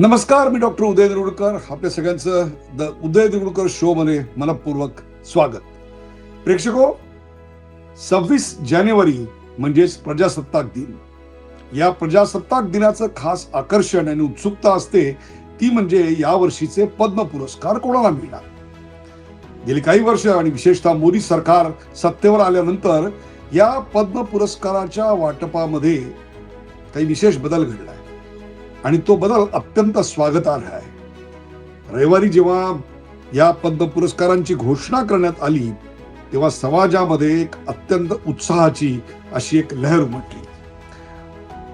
नमस्कार मी डॉक्टर उदय देरुडकर. आपल्या सगळ्यांचं द उदय देरुडकर शो मध्ये मनपूर्वक स्वागत. प्रेक्षको सव्वीस जानेवारी म्हणजेच प्रजासत्ताक दिन. या प्रजासत्ताक दिनाचं खास आकर्षण आणि उत्सुकता असते ती म्हणजे या वर्षीचे पद्म पुरस्कार कोणाला मिळणार? गेली काही वर्ष आणि विशेषतः मोदी सरकार सत्तेवर आल्यानंतर या पद्म पुरस्काराच्या वाटपामध्ये काही विशेष बदल घडलाय. आणि तो बदल अत्यंत स्वागतार्ह आहे. रविवारी जेव्हा या पद्म पुरस्कारांची घोषणा करण्यात आली तेव्हा समाजामध्ये एक अत्यंत उत्साहाची अशी एक लहर उमटली.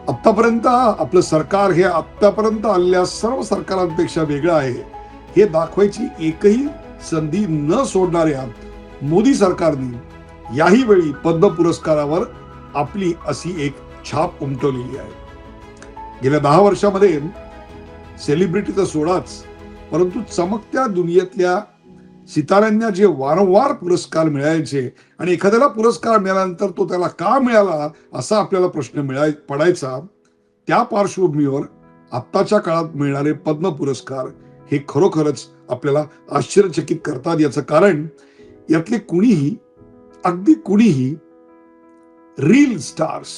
आतापर्यंत आपलं सरकार हे आतापर्यंत आलेल्या सर्व सरकारांपेक्षा वेगळं आहे हे दाखवायची एकही संधी न सोडणाऱ्या मोदी सरकारने याही वेळी पद्म पुरस्कारावर आपली अशी एक छाप उमटवलेली आहे. गेल्या दहा वर्षामध्ये सेलिब्रिटी तर सोडाच परंतु चमकत्या दुनियेतल्या सितारांना जे वारंवार पुरस्कार मिळायचे आणि एखाद्याला पुरस्कार मिळाल्यानंतर तो त्याला का मिळाला असा आपल्याला प्रश्न मिळाय पडायचा त्या पार्श्वभूमीवर आत्ताच्या काळात मिळणारे पद्म पुरस्कार हे खरोखरच आपल्याला आश्चर्यचकित करतात. याचं कारण यातले कुणीही अगदी कुणीही reel stars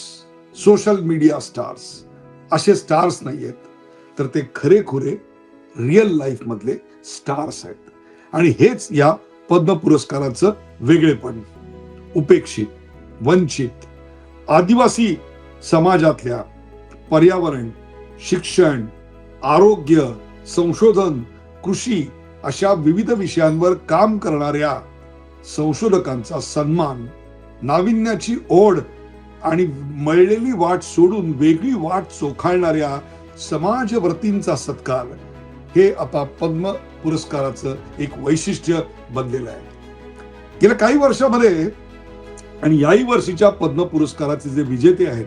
social media stars असे स्टार्स नाही आहेत तर ते खरेखुरे रिअल लाईफ मधले स्टार्स आहेत. आणि हेच या पद्म पुरस्काराचं वेगळेपण. उपेक्षित वंचित आदिवासी समाजातल्या पर्यावरण शिक्षण आरोग्य संशोधन कृषी अशा विविध विषयांवर काम करणाऱ्या संशोधकांचा सन्मान नाविन्याची ओढ आणि मळलेली वाट सोडून वेगळी वाट चोखाळणाऱ्या समाजव्रतींचा सत्कार हे आता पद्म पुरस्काराचं एक वैशिष्ट्य बनलेलं आहे. गेल्या काही वर्षामध्ये आणि याही वर्षीच्या पद्म पुरस्काराचे जे विजेते आहेत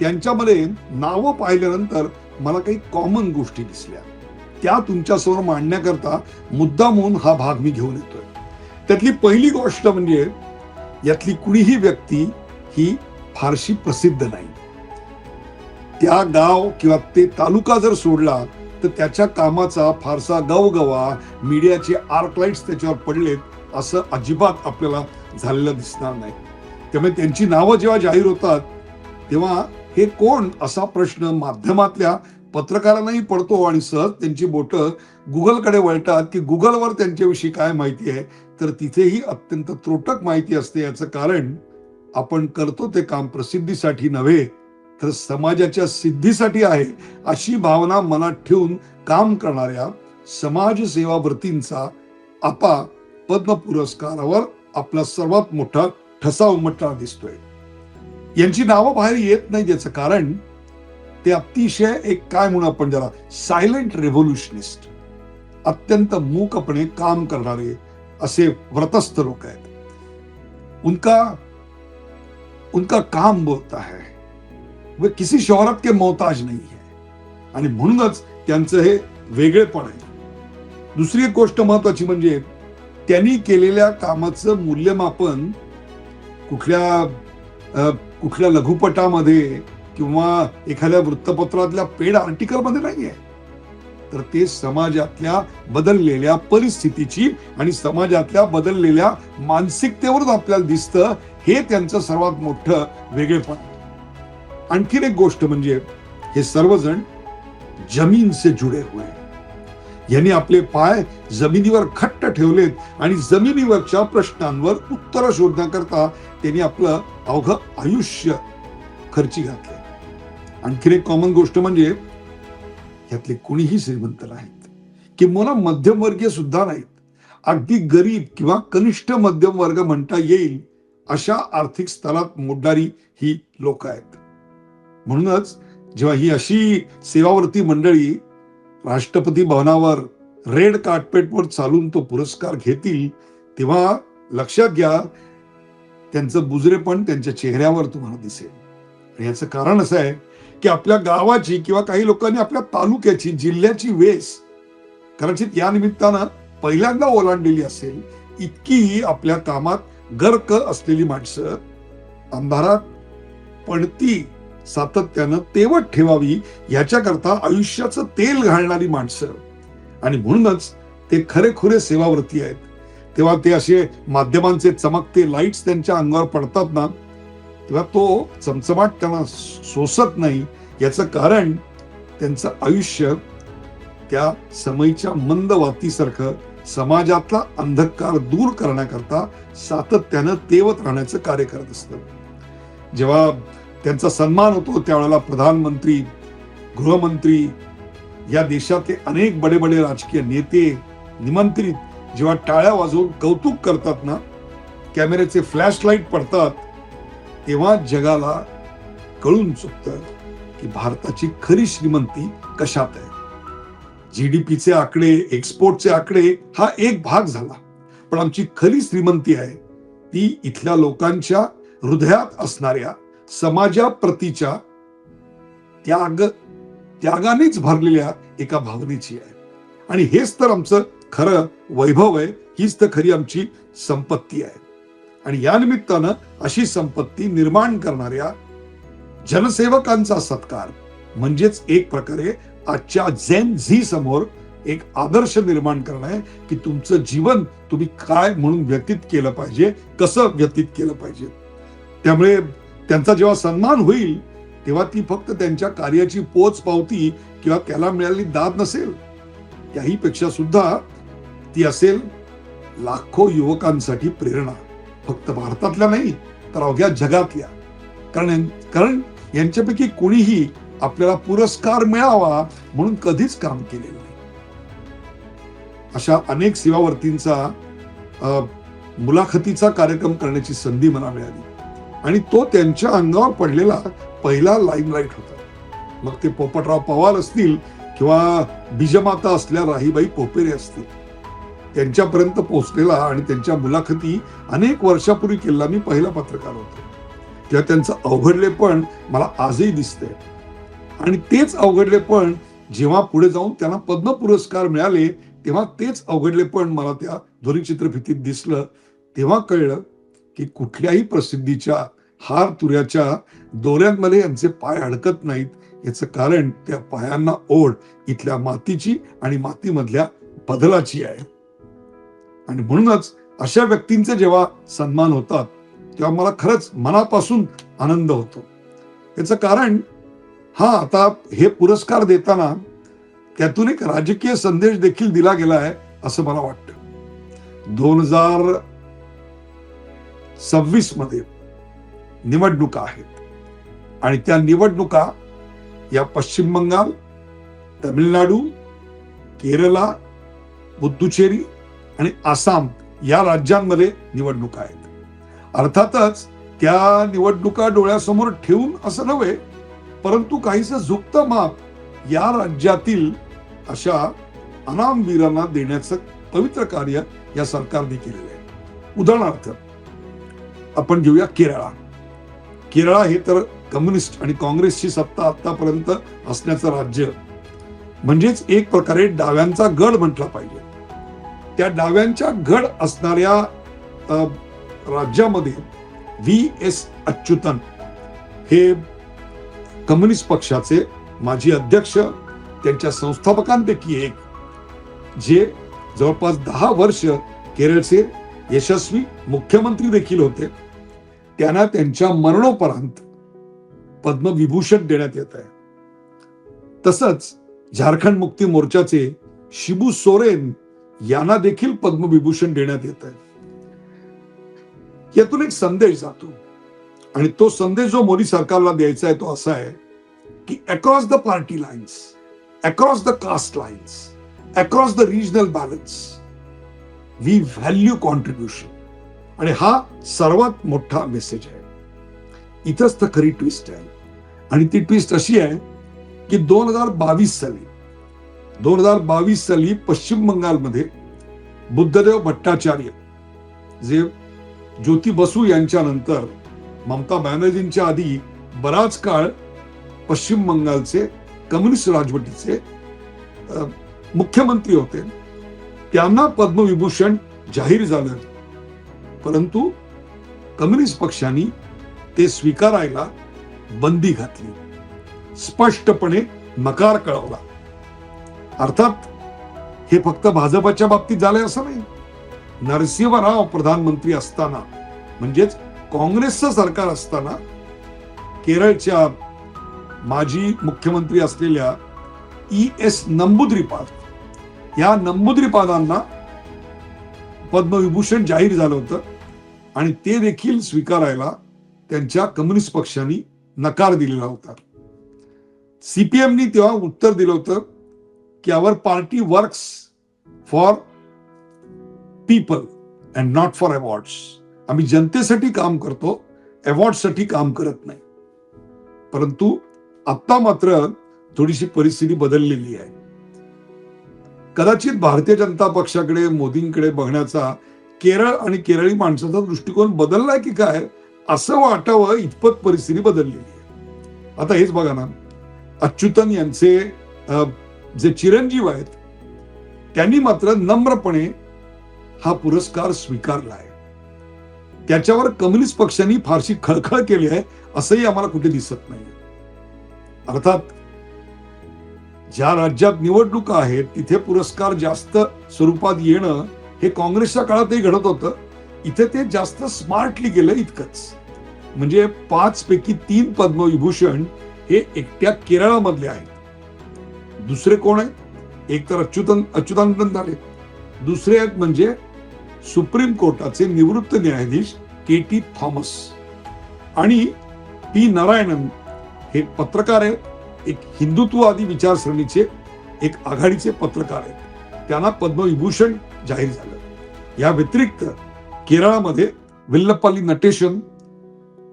त्यांच्यामध्ये नावं पाहिल्यानंतर मला काही कॉमन गोष्टी दिसल्या. त्या तुमच्यासमोर मांडण्याकरता मुद्दामून हा भाग मी घेऊन येतोय. त्यातली पहिली गोष्ट म्हणजे यातली कुणीही व्यक्ती ही फारशी प्रसिद्ध नाही. त्या गाव किंवा ते तालुका जर सोडला तर त्याच्या कामाचा फारसा गवगवा मीडियाचे आर्कलाइट्स त्याच्यावर पडलेत असं अजिबात आपल्याला झालेलं दिसणार नाही. त्यामुळे त्यांची नावं जेव्हा जाहीर होतात तेव्हा हे कोण असा प्रश्न माध्यमातल्या पत्रकारांनाही पडतो आणि सहज त्यांची बोटं गुगलकडे वळतात की गुगलवर त्यांच्याविषयी काय माहिती आहे तर तिथेही अत्यंत त्रोटक माहिती असते याचं कारण आपण करतो ते काम प्रसिद्धीसाठी नव्हे तर समाजाच्या सिद्धीसाठी आहे अशी भावना मनात ठेवून काम करणाऱ्या समाजसेवावर्तींचा आपा पद्म पुरस्कारावर आपला सर्वात मोठा ठसा उमटणार दिसतोय. यांची नावं बाहेर येत नाही याचं कारण ते अतिशय एक काय म्हणून आपण जरा सायलेंट रेव्होल्युशनिस्ट अत्यंत मूकपणे काम करणारे असे व्रतस्थ लोक आहेत. उनका उनका काम बोलता है। वे किसी शोहरत के मोहताज नहीं है। आणि म्हणूनच त्यांचं हे वेगळेपण आहे। दुसरी एक गोष्ट महत्वाची म्हणजे त्यांनी केलेल्या कामाचं मूल्यमापन कुठल्या कुठल्या लघुपटामध्ये किंवा एखाद्या वृत्तपत्रातल्या पेड आर्टिकलमध्ये नाहीये। तर ते समाजातल्या बदललेल्या परिस्थितीची आणि समाजातल्या बदललेल्या मानसिकतेवरच आपल्याला दिसतं हे त्यांचं सर्वात मोठं वेगळेपण आणखीन एक गोष्ट म्हणजे हे सर्वजण जमीन से जुडे हुए. यांनी आपले पाय जमिनीवर खट्ट ठेवलेत आणि जमिनीवरच्या प्रश्नांवर उत्तर शोधण्याकरता त्यांनी आपलं अवघ आयुष्य खर्ची घातले आणखीन एक कॉमन गोष्ट म्हणजे यातले कुणीही श्रीमंत नाहीत. किंवा मध्यमवर्गीय सुद्धा नाहीत. अगदी गरीब किंवा कनिष्ठ मध्यम वर्ग म्हणता येईल अशा आर्थिक स्तरात मोडणारी ही लोक आहेत. म्हणूनच जेव्हा ही अशी सेवावर्ती मंडळी राष्ट्रपती भवनावर रेड कार्पेटवर चालून तो पुरस्कार घेतील तेव्हा लक्षात घ्या त्यांचं बुजरेपण त्यांच्या चेहऱ्यावर तुम्हाला दिसेल. आणि याचं कारण असं आहे की आपल्या गावाची किंवा काही लोकांनी आपल्या तालुक्याची जिल्ह्याची वेस कदाचित या निमित्तानं पहिल्यांदा ओलांडलेली असेल इतकी आपल्या कामात गर्क असलेली माणसं अंधारात पणती सातत्यानं तेवत ठेवावी याच्याकरता आयुष्याचं तेल घालणारी माणसं. आणि म्हणूनच ते खरेखुरे सेवाव्रती आहेत. तेव्हा ते असे माध्यमांचे चमकते लाईट्स त्यांच्या अंगावर पडतात ना तेव्हा तो चमचमाट त्यांना सोसत नाही. याचं कारण त्यांचं आयुष्य त्या समयीच्या मंद वातीसारखं समाजातला अंधकार दूर करण्याकरता सातत्यानं तेवत राहण्याचं कार्य करत असतं. जेव्हा त्यांचा सन्मान होतो त्यावेळेला प्रधानमंत्री गृहमंत्री या देशातले अनेक बडे बडे राजकीय नेते निमंत्रित जेव्हा टाळ्या वाजवून कौतुक करतात ना कॅमेऱ्याचे फ्लॅश लाइट पडतात तेव्हा जगाला कळून चुकतं की भारताची खरी श्रीमंती कशात आहे. जीडीपीचे आकडे एक्सपोर्टचे आकडे हा एक भाग झाला. पण आमची खरी श्रीमंती आहे ती इथल्या लोकांच्या हृदयात असणाऱ्या समाजाप्रतीच्या त्याग त्यागानेच भरलेल्या एका भावनेची आहे. आणि हेच तर आमचं खरं वैभव आहे हीच तर खरी आमची संपत्ती आहे. आणि या निमित्तानं अशी संपत्ती निर्माण करणाऱ्या जनसेवकांचा सत्कार म्हणजेच एक प्रकारे आजच्या झेन झी समोर एक आदर्श निर्माण करणं आहे की तुमचं जीवन तुम्ही काय म्हणून व्यतीत केलं पाहिजे कसं व्यतीत केलं पाहिजे. त्यामुळे त्यांचा जेव्हा सन्मान होईल तेव्हा ती फक्त त्यांच्या कार्याची पोच पावती किंवा त्याला मिळालेली दाद नसेल. त्याही पेक्षा सुद्धा ती असेल लाखो युवकांसाठी प्रेरणा. फक्त भारतातल्या नाही तर अवघ्या जगातल्या. कारण कारण यांच्यापैकी कोणीही आपल्याला पुरस्कार मिळावा म्हणून कधीच काम केलेलं नाही. अशा अनेक सेवावर्तींचा मुलाखतीचा कार्यक्रम करण्याची संधी मला मिळाली. आणि तो त्यांच्या अंगावर पडलेला पहिला लाईमलाईट होता. मग ते पोपटराव पवार असतील किंवा बीजमाता असल्या राहीबाई पोपेरे असतील त्यांच्यापर्यंत पोहोचलेला आणि त्यांच्या मुलाखती अनेक वर्षापूर्वी केलेला मी पहिला पत्रकार होतो. तेव्हा त्यांचं अवघडलेपण मला आजही दिसतंय. आणि तेच अवघडले पण जेव्हा पुढे जाऊन त्यांना पद्म पुरस्कार मिळाले तेव्हा तेच अवघडले पण मला त्या ध्वनिचित्रफितीत दिसलं. तेव्हा कळलं की कुठल्याही प्रसिद्धीच्या हार तुऱ्याच्या दोऱ्यांमध्ये यांचे पाय अडकत नाहीत. याचं कारण त्या पायांना ओढ इथल्या मातीची आणि मातीमधल्या बदलाची आहे. आणि म्हणूनच अशा व्यक्तींचे जेव्हा सन्मान होतात तेव्हा मला खरंच मनापासून आनंद होतो. याचं कारण हा आता हे पुरस्कार देताना त्यातून एक राजकीय संदेश देखील दिला गेला आहे असं मला वाटतं. दोन हजार सव्वीसमध्ये निवडणुका आहेत. आणि त्या निवडणुका या पश्चिम बंगाल तमिळनाडू केरला पुद्दुचेरी आणि आसाम या राज्यांमध्ये निवडणुका आहेत. अर्थातच त्या निवडणुका डोळ्यासमोर ठेवून असं नव्हे परंतु काहीस झुकत माप या राज्यातील अशा अनामवीरांना देण्याचं पवित्र कार्य या सरकारने केलेलं आहे. उदाहरणार्थ आपण घेऊया केरळा. केरळा हे तर कम्युनिस्ट आणि काँग्रेसची सत्ता आतापर्यंत असण्याचं राज्य. म्हणजेच एक प्रकारे डाव्यांचा गड म्हटला पाहिजे. त्या डाव्यांच्या गड असणाऱ्या राज्यामध्ये व्ही एस अच्युतन हे कम्युनिस्ट पक्षाचे माजी अध्यक्ष त्यांच्या संस्थापकांपैकी एक जे जवळपास दहा वर्ष केरळचे यशस्वी मुख्यमंत्री देखील होते. त्यांना त्यांच्या मरणोपरांत पद्मविभूषण देण्यात येत आहे. तसंच झारखंड मुक्ती मोर्चाचे शिबू सोरेन यांना देखील पद्मविभूषण देण्यात येत आहे. यातून एक संदेश जातो. आणि तो संदेश जो मोदी सरकारला द्यायचा आहे तो असा आहे की across the party lines across the caste lines across the regional balance we value contribution आणि हा सर्वात मोठा मेसेज आहे. इथंच तर खरी ट्विस्ट आहे. आणि ती ट्विस्ट अशी आहे की दोन हजार बावीस साली दोन हजार बावीस साली पश्चिम बंगालमध्ये बुद्धदेव भट्टाचार्य जे ज्योती बसू यांच्या नंतर ममता बॅनर्जींच्या आधी बराच काळ पश्चिम बंगालचे कम्युनिस्ट राजवटीचे मुख्यमंत्री होते. त्यांना पद्मविभूषण जाहीर झालं. परंतु कम्युनिस्ट पक्षांनी ते स्वीकारायला बंदी घातली. स्पष्टपणे नकार कळवला. अर्थात हे फक्त भाजपच्या बाबतीत झालंय असं नाही. नरसिंहराव प्रधानमंत्री असताना म्हणजेच काँग्रेसचं सरकार असताना केरळच्या माजी मुख्यमंत्री असलेल्या ई एस नंबुद्रीपाद या नंबुद्रीपादांना पद्मविभूषण जाहीर झालं होतं आणि ते देखील स्वीकारायला त्यांच्या कम्युनिस्ट पक्षांनी नकार दिलेला होता. सीपीएमनी तेव्हा उत्तर दिलं होतं की our party works for people and not for awards आम्ही जनतेसाठी काम करतो अवॉर्डसाठी काम करत नाही. परंतु आता मात्र थोडीशी परिस्थिती बदललेली आहे. कदाचित भारतीय जनता पक्षाकडे मोदींकडे बघण्याचा केरळ आणि केरळी माणसाचा दृष्टिकोन बदललाय की काय असं वाटावं इतपत परिस्थिती बदललेली आहे. आता हेच बघा ना अच्युतन यांचे जे चिरंजीव आहेत त्यांनी मात्र नम्रपणे हा पुरस्कार स्वीकारला आहे. त्याच्यावर कम्युनिस्ट पक्षांनी फारशी खळखळ केली आहे असंही आम्हाला कुठे दिसत नाही अर्थात ज्या राज्यात निवडणुका आहेत तिथे पुरस्कार जास्त स्वरूपात येणं हे काँग्रेसच्या काळातही घडत होतं. इथे ते जास्त स्मार्टली गेलं इतकंच. म्हणजे पाच पैकी तीन पद्मविभूषण हे एकट्या केरळामधले आहेत. दुसरे कोण आहेत? एक तर अच्युतन अच्युतानंदन झाले. दुसरे आहेत म्हणजे सुप्रीम कोर्टाचे निवृत्त न्यायाधीश के टी थॉमस. आणि पी नारायणन हे पत्रकार आहेत. एक हिंदुत्ववादी विचारसरणीचे एक आघाडीचे पत्रकार आहेत. त्यांना पद्मविभूषण जाहीर झालं. या व्यतिरिक्त केरळामध्ये विल्लपाली नटेशन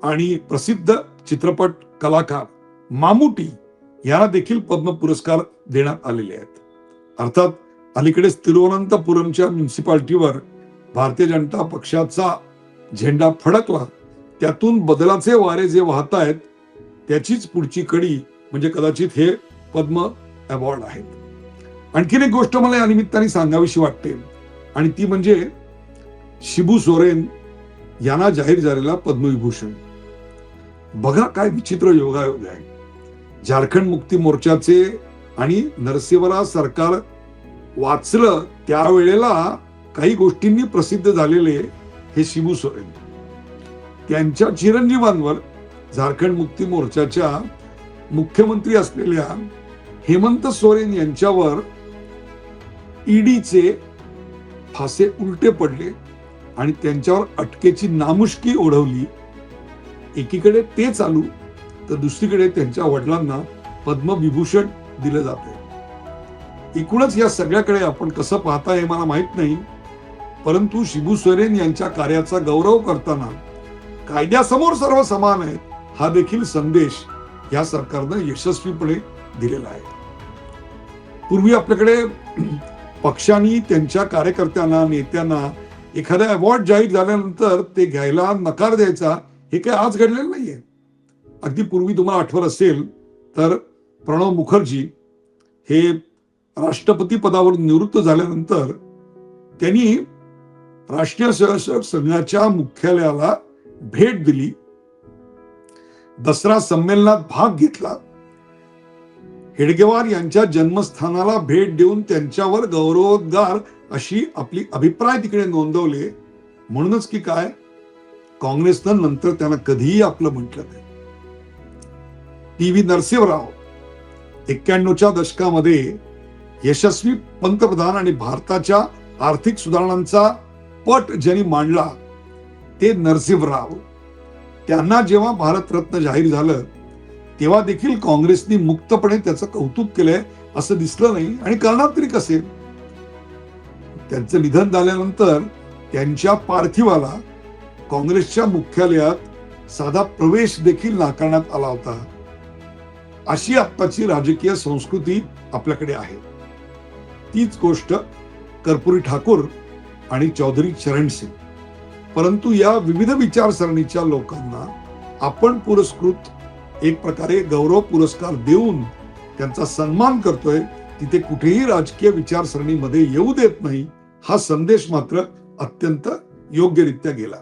आणि प्रसिद्ध चित्रपट कलाकार मामुटी यांना देखील पद्म पुरस्कार देण्यात आलेले आहेत. अर्थात अलीकडेच तिरुवनंतपुरमच्या म्युन्सिपाल्टीवर भारतीय जनता पक्षाचा झेंडा फडकला त्यातून बदलाचे वारे जे वाहत आहेत त्याचीच पुढची कडी म्हणजे कदाचित हे पद्म अवॉर्ड आहेत. आणखीन एक गोष्ट मला या निमित्ताने सांगावीशी वाटते आणि ती म्हणजे शिबू सोरेन यांना जाहीर झालेला पद्मविभूषण. बघा काय विचित्र योगायोग आहे. झारखंड मुक्ती मोर्चाचे आणि नरसिंहराव सरकार वाचलं त्यावेळेला काही गोष्टींनी प्रसिद्ध झालेले हे शिबू सोरेन. त्यांच्या चिरंजीवांवर झारखंड मुक्ती मोर्चाच्या मुख्यमंत्री असलेल्या हेमंत सोरेन यांच्यावर ईडीचे फासे उलटे पडले आणि त्यांच्यावर अटकेची नामुष्की ओढवली. एकीकडे ते चालू तर दुसरीकडे त्यांच्या वडिलांना पद्मविभूषण दिलं जाते एकूणच या सगळ्याकडे आपण कसं पाहता हे मला माहीत नाही. परंतु शिबू सोरेन यांच्या कार्याचा गौरव करताना कायद्यासमोर सर्व समान आहेत हा देखील संदेश या सरकारनं यशस्वीपणे दिलेला आहे. पूर्वी आपल्याकडे पक्षांनी त्यांच्या कार्यकर्त्यांना नेत्यांना एखादा अवॉर्ड जाहीर झाल्यानंतर ते घ्यायला नकार द्यायचा हे काही आज घडलेलं नाहीये. अगदी पूर्वी तुम्हाला आठवत असेल तर प्रणव मुखर्जी हे राष्ट्रपती पदावर निवृत्त झाल्यानंतर त्यांनी राष्ट्रीय स्वयंसेवक संघाच्या मुख्यालयाला भेट दिली. दसरा संमेलनात भाग घेतला. हेडगेवार यांच्या जन्मस्थानाला भेट देऊन त्यांच्यावर गौरवोद्गार अशी आपली अभिप्राय तिकडे नोंदवले. म्हणूनच की काय? काँग्रेसनं नंतर त्यांना कधीही आपलं म्हटलं नाही. टी व्ही नरसिंहराव एक्क्याण्णवच्या दशकामध्ये यशस्वी पंतप्रधान आणि भारताच्या आर्थिक सुधारणांचा पट ज्यांनी मांडला ते नरसिंहराव. त्यांना जेव्हा भारतरत्न जाहीर झालं तेव्हा देखील काँग्रेसनी मुक्तपणे त्याचं कौतुक केलंय असं दिसलं नाही आणि करणार तरी कसे? त्यांचं निधन झाल्यानंतर त्यांच्या पार्थिवाला काँग्रेसच्या मुख्यालयात साधा प्रवेश देखील नाकारण्यात आला होता. अशी आत्ताची राजकीय संस्कृती आपल्याकडे आहे. तीच गोष्ट कर्पुरी ठाकूर आणि चौधरी चरण सिंग परंतु या विविध विचारसरणीच्या लोकांना आपण पुरस्कृत एक प्रकारे गौरव पुरस्कार देऊन त्यांचा सन्मान करतोय तिथे कुठेही राजकीय विचारसरणीमध्ये येऊ देत नाही हा संदेश मात्र अत्यंत योग्यरित्या गेला.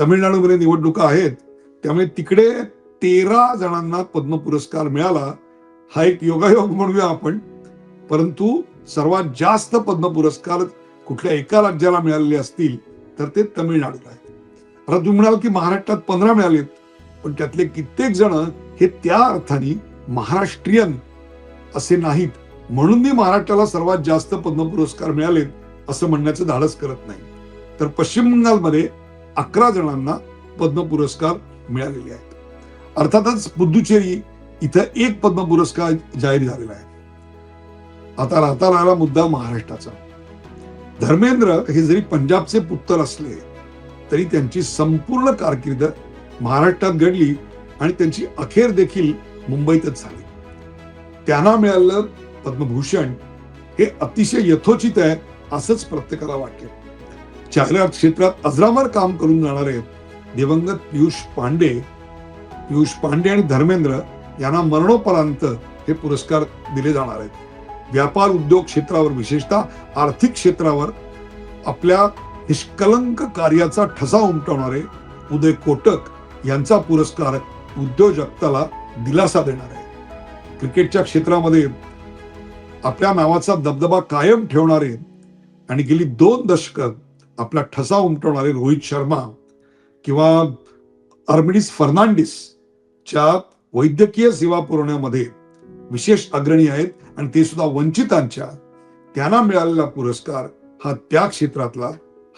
तमिळनाडूमध्ये निवडणुका आहेत त्यामुळे तिकडे तेरा जणांना पद्म पुरस्कार मिळाला. हा एक योगायोग म्हणूया आपण. परंतु सर्वात जास्त पद्म पुरस्कार कुठल्या एका राज्याला मिळालेले असतील तर ते तमिळनाडूला आहे आता तुम्ही म्हणाल की महाराष्ट्रात पंधरा मिळालेत पण त्यातले कित्येक जण हे त्या अर्थाने महाराष्ट्रीयन असे नाहीत. म्हणून मी महाराष्ट्राला सर्वात जास्त पद्म पुरस्कार मिळालेत असं म्हणण्याचं धाडस करत नाही. तर पश्चिम बंगालमध्ये अकरा जणांना पद्म पुरस्कार मिळालेले आहेत. अर्थातच पुद्दुचेरी इथं एक पद्म पुरस्कार जाहीर झालेला आहे. आता राहता राहिला मुद्दा महाराष्ट्राचा. धर्मेंद्र हे जरी पंजाबचे पुत्र असले तरी त्यांची संपूर्ण कारकीर्द महाराष्ट्रात घडली आणि त्यांची अखेर देखील मुंबईतच झाली. त्यांना मिळालं पद्मभूषण हे अतिशय यथोचित आहे असंच प्रत्येकाला वाटेल जाहिरात क्षेत्रात अजरामर काम करून जाणारे दिवंगत पियुष पांडे पियुष पांडे आणि धर्मेंद्र यांना मरणोपरांत हे पुरस्कार दिले जाणार आहेत. व्यापार उद्योग क्षेत्रावर विशेषतः आर्थिक क्षेत्रावर आपल्या निष्कलंक कार्याचा ठसा उमटवणारे उदय कोटक यांचा पुरस्कार उद्योजकताला दिलासा देणार आहे. क्रिकेटच्या क्षेत्रामध्ये आपल्या नावाचा दबदबा कायम ठेवणारे आणि गेली दोन दशकं आपला ठसा उमटवणारे रोहित शर्मा किंवा अर्मिडिस फर्नांडिस च्या वैद्यकीय सेवा पुरवण्यामध्ये विशेष अग्रणी आहेत आणि ते सुद्धा वंचितांच्या. त्यांना मिळालेला पुरस्कार हा त्या क्षेत्रातला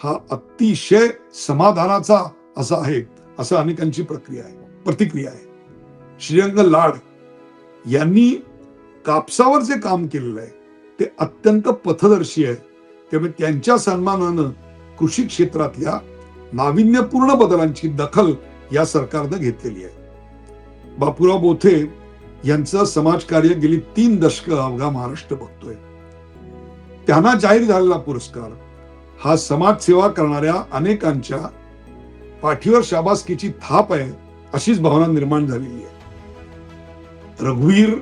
हा अतिशय समाधानाचा असा आहे असं अनेकांची प्रक्रिया आहे प्रतिक्रिया आहे. श्रीरंग लाड यांनी कापसावर जे काम केलेलं आहे ते अत्यंत पथदर्शी आहे. त्यामुळे त्यांच्या सन्मानानं कृषी क्षेत्रातल्या नाविन्यपूर्ण बदलांची दखल या सरकारनं घेतलेली आहे. बापूराव बोथे यांचं समाजकार्य गेली तीन दशकं अवघा महाराष्ट्र बघतोय. त्यांना जाहीर झालेला पुरस्कार हा समाजसेवा करणाऱ्या अनेकांच्या पाठीवर शाबासकीची थाप आहे अशीच भावना निर्माण झालेली आहे. रघुवीर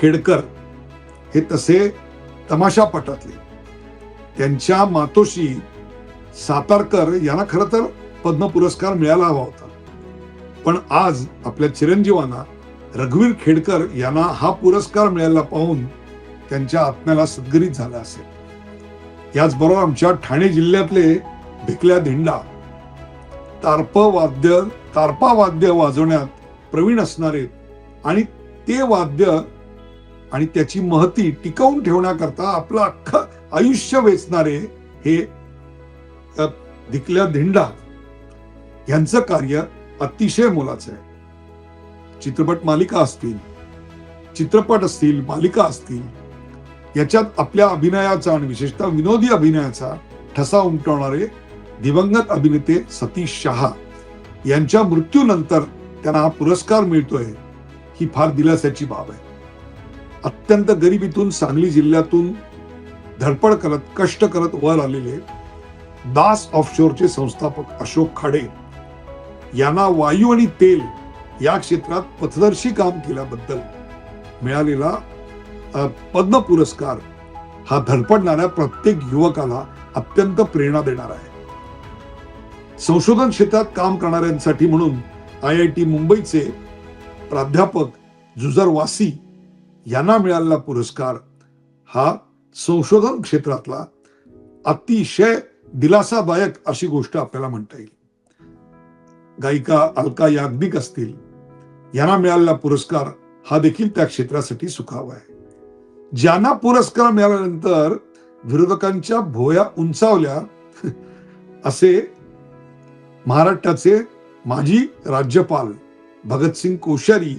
खेडकर हे तसे तमाशा पटातले. त्यांच्या मातोशी सातारकर यांना खरं तर पद्म पुरस्कार मिळायला हवा होता. पण आज आपल्या चिरंजीवांना रघुवीर खेडकर यांना हा पुरस्कार मिळायला पाहून त्यांच्या आत्म्याला सद्गरित झाला असेल. याचबरोबर आमच्या ठाणे जिल्ह्यातले भिकल्या धिंडा तारप वाद्य तारपा वाद्य वाजवण्यात प्रवीण असणारे आणि ते वाद्य आणि त्याची महती टिकवून ठेवण्याकरता आपलं अख्खं आयुष्य वेचणारे हे धिकल्या धिंडा यांचं कार्य अतिशय मोलाचं आहे. चित्रपट मालिका असतील चित्रपट असतील मालिका असतील याच्यात आपल्या अभिनयाचा आणि विशेषतः विनोदी अभिनयाचा ठसा उमटवणारे दिवंगत अभिनेते सतीश शहा यांच्या मृत्यूनंतर त्यांना हा पुरस्कार मिळतोय ही फार दिलासाची बाब आहे. अत्यंत गरिबीतून सांगली जिल्ह्यातून धडपड करत कष्ट करत वर आलेले दास ऑफशोरचे संस्थापक अशोक खाडे यांना वायू आणि तेल या क्षेत्रात पथदर्शी काम केल्याबद्दल मिळालेला पद्म पुरस्कार हा धडपडणाऱ्या प्रत्येक युवकाला अत्यंत प्रेरणा देणार आहे. संशोधन क्षेत्रात काम करणाऱ्यांसाठी म्हणून आय आय टी मुंबईचे प्राध्यापक जुजर वासी यांना मिळालेला पुरस्कार हा संशोधन क्षेत्रातला अतिशय दिलासादायक अशी गोष्ट आपल्याला म्हणता येईल. गायिका अलका याज्ञिक असतील यांना मिळालेला पुरस्कार हा देखील त्या क्षेत्रासाठी सुखावा आहे. ज्यांना पुरस्कार मिळाल्यानंतर विरोधकांच्या भोया उंचावल्या असे महाराष्ट्राचे माजी राज्यपाल भगतसिंग कोश्यारी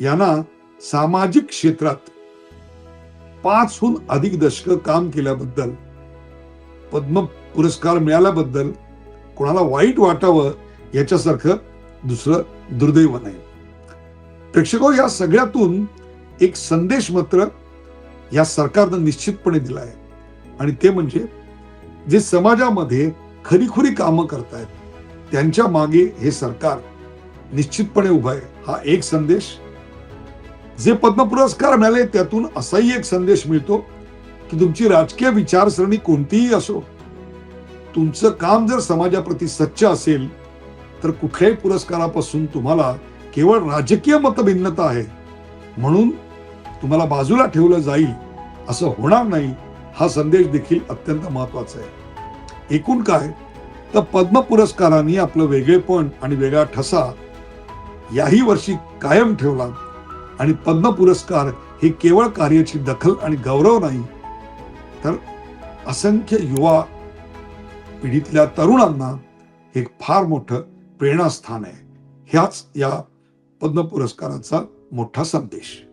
यांना सामाजिक क्षेत्रात पाचहून अधिक दशक काम केल्याबद्दल पद्म पुरस्कार मिळाल्याबद्दल कोणाला वाईट वाटावं याच्यासारखं दुसरं दुर्दैव नाही. प्रेक्षको या सगळ्यातून एक संदेश मात्र या सरकारनं निश्चितपणे दिला आहे आणि ते म्हणजे जे समाजामध्ये खरीखुरी कामं करतायत त्यांच्या मागे हे सरकार निश्चितपणे उभं आहे. हा एक संदेश. जे पद्म पुरस्कार मिळाले त्यातून असाही एक संदेश मिळतो की तुमची राजकीय विचारसरणी कोणतीही असो तुमचं काम जर समाजाप्रती सच्च असेल तर कुठल्याही पुरस्कारापासून तुम्हाला केवळ राजकीय मतभिन्नता आहे. म्हणून तुम्हाला बाजूला ठेवलं जाईल असं होणार नाही हा संदेश देखील अत्यंत महत्त्वाचा आहे. एकूण काय? तर पद्म पुरस्कारांनी आपलं वेगळेपण आणि वेगळा ठसा याही वर्षी कायम ठेवला आणि पद्म पुरस्कार हे केवळ कार्याची दखल आणि गौरव नाही तर असंख्य युवा पिढीतल्या तरुणांना हे फार मोठं प्रेरणास्थान आहे. ह्याच या पद्म पुरस्काराचा मोठा संदेश.